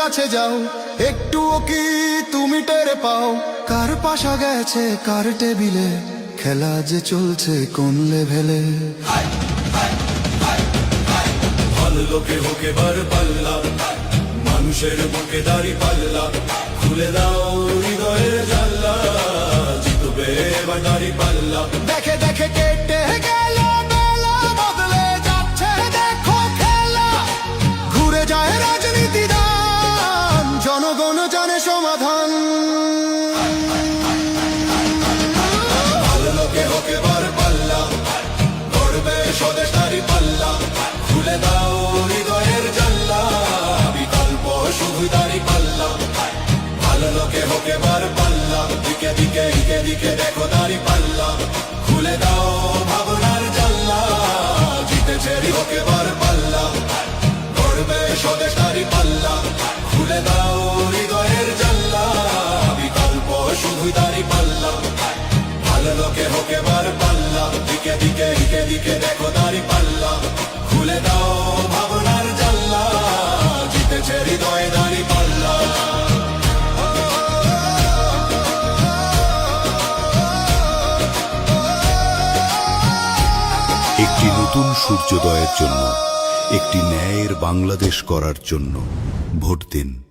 কাছে যাও, একটুও কি তুমি টেরে পাও? কার পাশা গেছে, কার টেবিলে? খেলা যে চলছে কোন লেভেলে? ভালো লোকে হোকে বার পাল্লা। মানুষের বুকে দাড়ি পাল্লা। খুলে দাও সমাধান। খুলে দাও হৃদয়ের জানলা, বিকল্প দাড়ি পাল্লা। ভালো লোকে হোকে বার পাল্লা, দিকে দিকে দিকে দিকে দেখো সূর্যোদয়ের জন্য একটি ন্যায়ের বাংলাদেশ করার জন্য ভোট দিন।